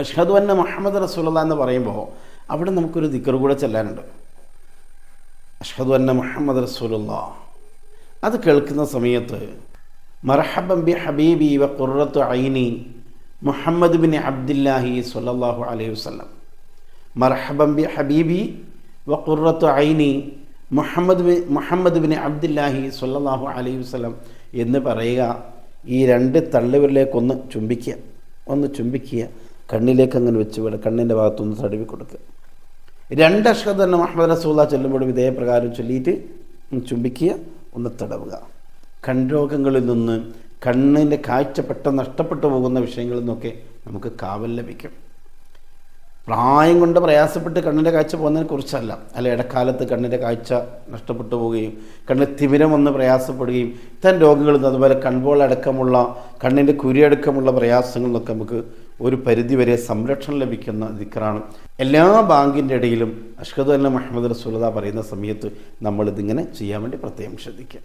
അഷ്ഹദു അന്ന മുഹമ്മദ് റസൂല എന്ന് പറയുമ്പോൾ അവിടെ നമുക്കൊരു ദിക്കർ കൂടെ ചെല്ലാനുണ്ട്. അഷ്ഹദ് അന്ന മുഹമ്മദ് റസൂലുള്ള അത് കേൾക്കുന്ന സമയത്ത് മർഹബം ബി ഹബീബി വ ഖുറത്തു ഐനി മുഹമ്മദ് ബിൻ അബ്ദില്ലാഹി സ്വല്ലല്ലാഹു അലൈഹി വസ്ലം മർഹബം ബി ഹബീബി വ ഖുറത്തു ഐനി മുഹമ്മദ് ബി മുഹമ്മദ് ബിൻ അബ്ദുല്ലാഹി സ്വല്ലല്ലാഹു അലൈഹി വസ്ലം എന്ന് പറയുക ഈ രണ്ട് തള്ളുകളിലേക്കൊന്ന് ചുംബിക്കുക. ഒന്ന് ചുംബിക്കുക. കണ്ണിലേക്ക് അങ്ങനെ വെച്ച് വിടുക കണ്ണിന്റെ ഭാഗത്തുനിന്ന് തടവി കൊടുക്കുക. രണ്ട് അക്ഷരം തന്നെ മുഹമ്മദ് റസൂല ചൊല്ലുമ്പോഴും ഇതേ പ്രകാരം ചൊല്ലിയിട്ട് ചുംബിക്കുക ഒന്ന് തടവുക. കൺരോഗങ്ങളിൽ നിന്ന് കണ്ണിന്റെ കാഴ്ച പെട്ടെന്ന് നഷ്ടപ്പെട്ടു പോകുന്ന വിഷയങ്ങളിൽ നിന്നൊക്കെ നമുക്ക് കാവൽ ലഭിക്കും. പ്രായം കൊണ്ട് പ്രയാസപ്പെട്ട് കണ്ണിന്റെ കാഴ്ച പോകുന്നതിനെ കുറിച്ചല്ല. അല്ല ഇടക്കാലത്ത് കണ്ണിന്റെ കാഴ്ച നഷ്ടപ്പെട്ടു പോവുകയും കണ്ണിൽ തിമിരം വന്ന് പ്രയാസപ്പെടുകയും ഇത്തരം രോഗങ്ങളിൽ അതുപോലെ കൺപോൾ അടക്കമുള്ള കണ്ണിന്റെ കുരിയടക്കമുള്ള പ്രയാസങ്ങളിലൊക്കെ നമുക്ക് ഒരു പരിധിവരെ സംരക്ഷണം ലഭിക്കുന്ന ദിക്കറാണ് എല്ലാ ബാങ്കിന്റെ ഇടയിലും അഷ്കദ് അല്ല മുഹമ്മദ് റസൂലത പറയുന്ന സമയത്ത് നമ്മളിതിങ്ങനെ ചെയ്യാൻ വേണ്ടി പ്രത്യേകം ശ്രദ്ധിക്കുക.